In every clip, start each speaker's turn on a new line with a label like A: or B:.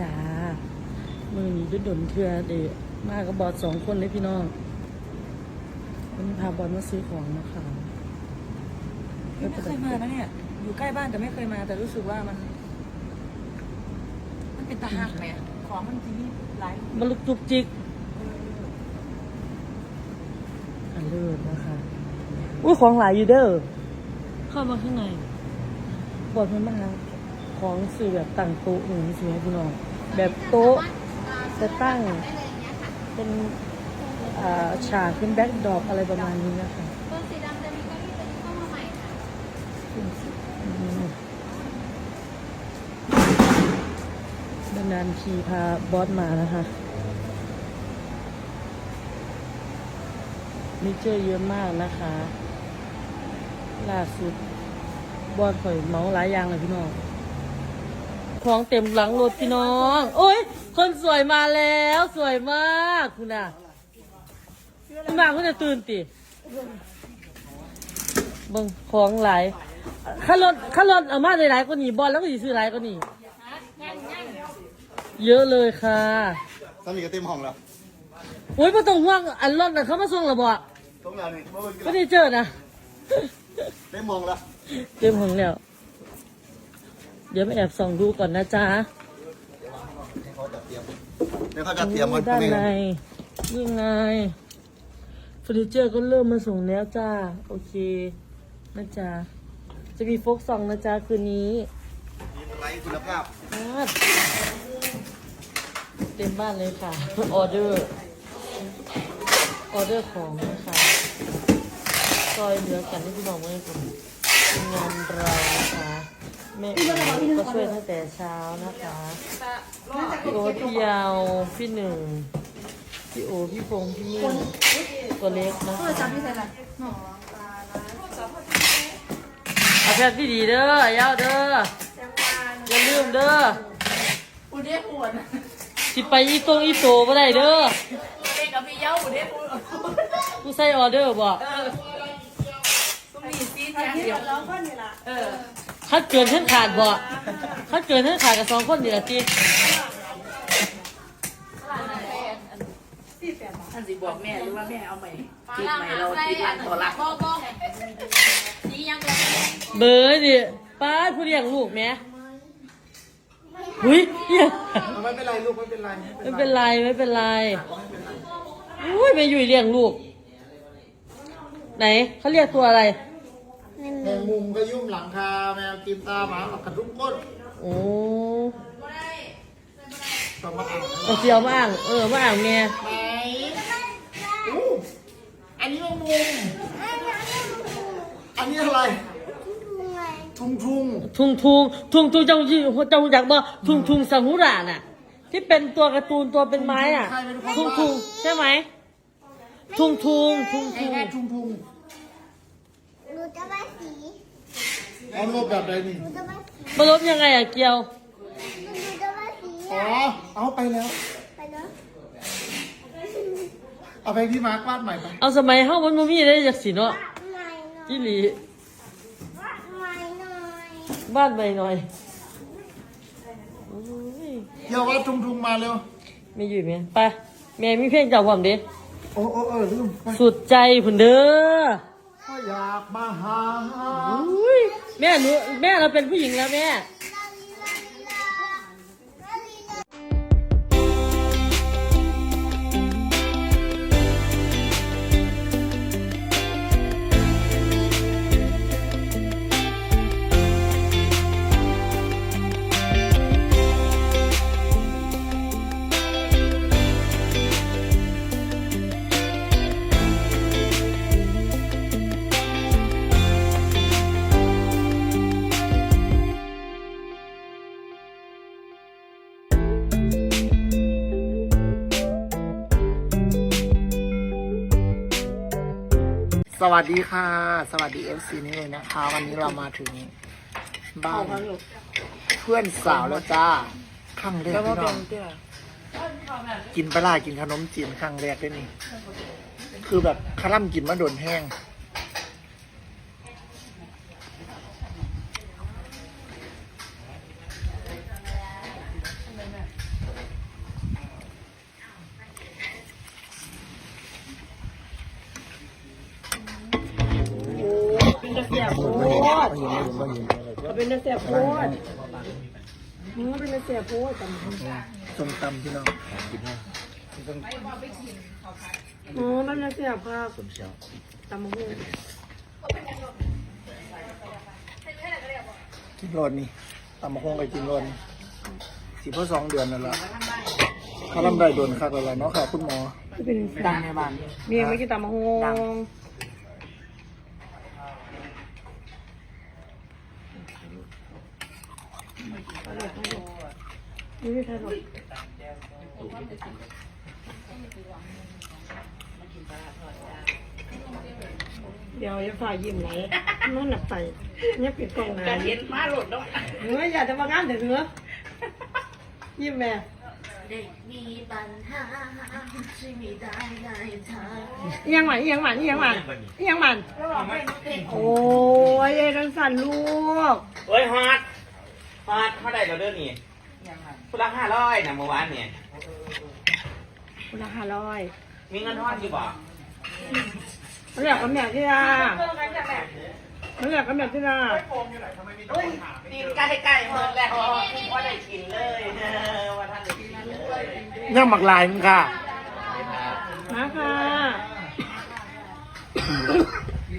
A: จ้ามือนี้ดุดนเทือเดะมากับบอดสองคนเลยพี่น้องวันนี้พาบอดมาซื้อของมาค่ะ
B: ไม่เคยมานะเนี่ย อยู่ใกล้บ้านแต่ไม่เคยมา แต่รู้สึกว่ามัน มันเป็นตาหักไหมอะของมันทีนี่หลาย
A: มาลุกจุกจิกอันเลิศนะคะอุ้ยของหลายอยู่เด้อเข้ามาข้างในบอดมันมาหาของสื่อแบบตั้งโต๊ะหนึ่งสิพี่น้อง แบบโต๊ะจะตั้งเป็นฉากเป็นแบ็คดรอปอะไรประมาณนี้นะคะ
C: ตัวสีดำจะมีเก้าอี้ตัวนี้เข้ามาใหม่ค่ะ
A: นานๆทีพาบอสมานะคะมีเจอเยอะมากนะคะล่าสุดบอสข่อยเมาหลายอย่างเลยพี่น้อง ของเต็มหลังรถพี่น้อง โอ้ย คนสวยมาแล้วสวยมากคุณน่ะคุณมาคุณจะตื่นติเบิ่งของหลายข้ารถข้ารถเอามาหลายๆก็นี่บอลแล้วก็สิซื้อหลายก็นี่เยอะเลยค่ะ
D: สามีก็เต็มห้องแล้ว
A: โอ้ยไม่ต้องห่วงอันรถน่ะเขามาส่งแล้วบ่
D: ต้องแล้วนี่เมื่อวัน
A: ไม่ได้เจอนะ
D: เต็มห้องแล้ว
A: เตรียมของแล้ว เดี๋ยวมาแอบส่องดูก่อนนะจ๊ะ
D: เขาจัดเตรียมเดี๋ยวเขาจัดเตรียมมันพ
A: ด้า
D: รุ่ง
A: น
D: นี้
A: ในยังไงเฟอร์นิเจอร์ก็เริ่มมาส่งแล้วจ้า โอเคนะจ๊ะจะมีโฟกซองนะจ๊ะคืนนี้
D: มีไลท์คุณภาพ
A: ครับเต็มบ้านเลยค่ะ ออเดอร์ ออเดอร์ของนะคะซอยเหลือกันที่พี่น้องไม่ได้ผมทีมงานเรานะคะ แม่อูก็ช่วยตั้งแต่เช้านะคะพี่โอตพี่ยาวพี่หนึ่งพี่โอพี่พงษ์พี่มิ่งตัวเล็กนะคะเอาแพทย์ที่ดีเด้อยาวเด้ออย่าลืมเด้อ
B: อุเดปวด
A: สิไปอีตรงอีโตบ่ได้เด้อ
B: เด็กกับพี่เย้าอุเดปวด
A: กูใส่ออเดอร์บ่
B: เออต้องมีซีแจ้งเดียวเออ
A: ถ้าเกินท่านขาดบ่ถ้าเกินท่านขาดกับสองคนนี่ละติ
B: ท่านสิบอกแม่หรือว่าแม่เอาใหม่ติดใหม่เราติดหลังต่อหลัง
C: บอกบอกนี่ยังเลย
A: เบอร์ดิป้าดผู้เลี้ยงลูกแหม่หุ้ยเหี้ย
D: ไม่เป็นไรลูกไม่เป็นไร
A: ไม่เป็นไรไม่เป็นไรอุ้ยแม่ยุ่ยเลี้ยงลูก ไหนเขาเรียกตัวอะไร
D: แมงมุมก็ยุ่มหลังคาแมวกินตาหมาหลับกระทุ้งก้น
A: โอ้
D: ต้องมาอ่าน
A: เอาเสียวมาอ่าง เออมาอ่างแม่
D: ไหนอู้อันนี้แมงมุมอันนี้อะไร ทุงทุง
A: ทุงทุงทุงทุงเจ้าจีเจ้าอยากบอกทุงทุงสังหุราน่ะ ที่เป็นตัวการ์ตูนตัวเป็นไม้อะ ทุงทุงใช่ไหม ทุงทุงทุง
D: ไอ้
A: ทุง
D: แค่ทุงทุง
C: ห นูจะมาสี
D: เอารูปแบบใดนี่
C: หนูจะมาสี
A: มาลบยังไงอะเกียว
C: หนูจะมาสี
D: อ๋อเอาไปแล้ว
C: ไปเนาะ
D: เอาไปพี่มาร์ควาดใหม่ไป
A: เอาสมัยเฮามันบ่มีได้จากสิเนาะ
C: ไม่หน่อย
A: อีหลี
C: ไม่หน่อย
A: บ้านใบหน่อยโอ้ย
D: เดี๋ยวว่าทุงทุงมาเร็ว
A: ไม่อยู่ไหมไปแม่มีเพลงเจ้าความเด้
D: โอ้โอ้เออลืมไป
A: สุดใจพุ่นเด้อ
D: ก็อยากมาหา
A: อุ้ยแม่หนูแม่เราเป็นผู้หญิงแล้วแม่
D: วัสดีค่ะ สวัสดีเอฟซีนี่เลยนะคะ วันนี้เรามาถึงบ้านเพื่อนสาวแล้วจ้าครั้งแรก
B: แล้วว่า
D: พี่น้
B: เป็
D: อง
B: นเตี้ย
D: กินปลาร้ากินขนมจีนครั้งแรกด้วยนี่ คือแบบคลั่มกินมาโดนแห้ง บ่เห็น
E: เอาเป็นเสียโพดมึงเป็นเสียโพดกัน
D: ส้มตำพี่น้อง
E: อ๋อมันเป็นเสียภาพตำมะฮุ่ง
D: กินรนนี่ตำมะฮงไปกินรนสิพ่อสองเดือนนั่นแหละเขาลำได้โดนคักแล้วล่ะเนาะค่ะ คุณหมอ
E: จะเป็น
D: ดังในบ้าน
E: เมียไม่กินตำมะฮุ่ง นี่ไม่ใช่หรอกเดี๋ยวอย่าฝ่ายยิ้มไหนมันหนักไปเนี่ยปิดกล่องนะ
F: เย็นมาหลุดแล้ว
E: เฮ้ยอยากจะมางานเถอะเถอะยิ้มแม่
G: เด็กมีปัญหาช่วยไม่ได้เลยเธอ
E: เอียงหมันเอียงหมันเอียงหมันเอียงหมันโอ้ยเอ้กันสั่นลูก
H: เฮ้ยฮอต ฮอตเท่าไหร่เราเดือนนี้คุณละห้าร้อยนะเมื่อวานเนี่ย
E: คุณราคาร้อย
H: มีเงินทอนกี่บาท
E: มันอยากกับแม่ที่นามันอยากกับแม่ที่นา
H: เฮ้ยตีนใกล้ใกล้ๆเมื่อแล้วว่าได้กินเลยเออว่าท่านได้กินเลย
D: ย่างหมักลายมึงค่ะ
E: มาค่ะ
D: นี่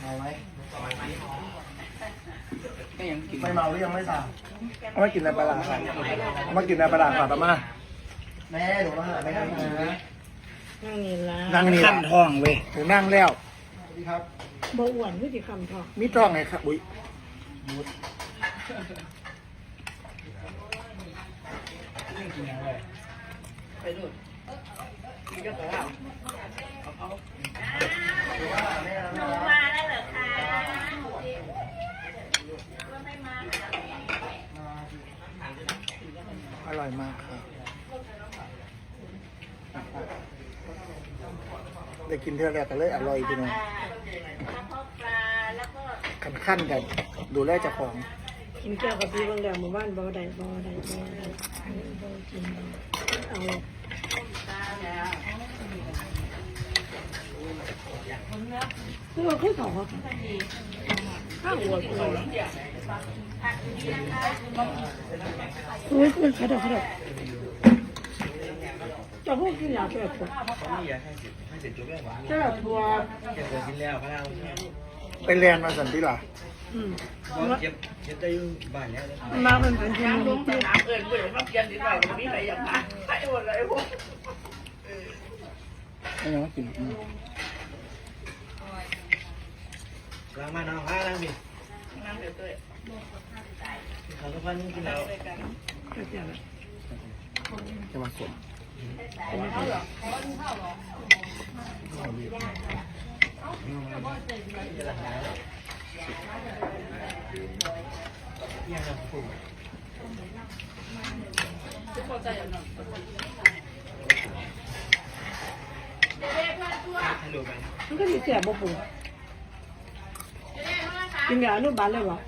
D: เอาไหมไม่เมาหรือยังไม่สั่งเอามากินในปลาร้าค่ะเอามากินในปลาร้าค่ะตามาแม่หนูมาหาแม่นะ
E: นั่งนี่ละ
D: นั่งนี่ขั้นทองเว้ยหนูนั่งแล้วครับ
E: บ่อ้วนคือสิคำทอง
D: มีทองไงครับอุ้ยอ ร่อยมากครับได้กินเท่าแรกก็เลยอร่อยทีนึงขั้นขั้นๆกัน ดูแลเจ้าของ
E: กินแก้วกับพี่บางแดงหมู่บ้านบ่ได้บ่ได้บ่ได้บ่กินเอา คือว่าขึ้นเขาข้าวหัวกูอุ้ยมันขดอกขดอกจะพูดกินยาแบบตัวจะแบบตัว
D: เป็นเรียนมาสันติล่ะ
E: อืม
H: เจ็บเจ็บได้อยู่บ้านแล้ว
E: มาเป็นเป็นที่มันที่
H: ลยพวก
D: ไม่ยังไม่กินอืม
H: ล้างมาน้องล้างล้างดิน้ำเดือดเลยเขาทุกวันนี้กินแล้ว
E: ก็จะแบบ
D: จะมาสวม
E: มันก็มีเสียบ่ปู กินยาอนุบาลเลยวะ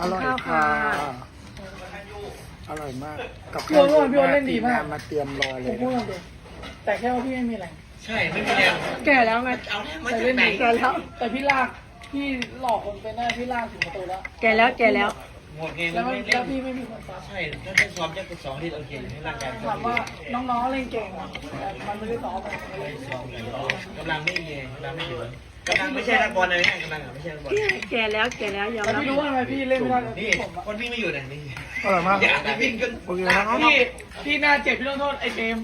D: อร่อยค่ะ อร่อยมาก กับ
F: พี่โอ๊ตพี่โอ๊ตเล่นดีมาก
D: ทีงนมาเตรียมรอเลย
F: พูดเลยแต่แค่ว่าพี่ไม่มีอะไร
H: ใช่ ไม่มีแรง
E: แก่แล้วไง
H: เอาแรงมา
F: แต่
H: จาก
F: เล่น
H: ไหน
F: ดีแต่แล้วแต่พี่ลาก พี่หลอกคนไปหน้าพี่ลากถึงประตูแล้ว
E: แก่แล้วแก่แล้ว
H: หมดไง
F: แล้ว
H: ไม่
F: แล้
H: เล่
F: วนพี่ไม่มีคนซับ
H: ใช่ถ้าได้ซ้อมจะไปซ้อมที่โอเคให้ร่างกาย
F: ถามว่าน้องๆเล่นเก่งอะแต่มันไม่ได้ซ้อมอะ
H: กำลังไม่มีกำลังไม่อยู่กำลังไม่ใช่นักบอลเลยกำลังไม่ใช่นักบอล
E: แก่แล้วแก่แล้วยอม
F: แต่
E: รับ
F: พี่รู้ว่าทำไมพี่เล่นไม่ได้กับ
H: นี่
F: ผมอะ
H: คนวิ่งไม่อยู่ไหนนี่
D: อร่อยมาก
H: อยากจะวิ่งจน
D: โอเคนะครับ
F: พี่พี่หน้าเจ็บพี่ต้องโทษไอ้เกม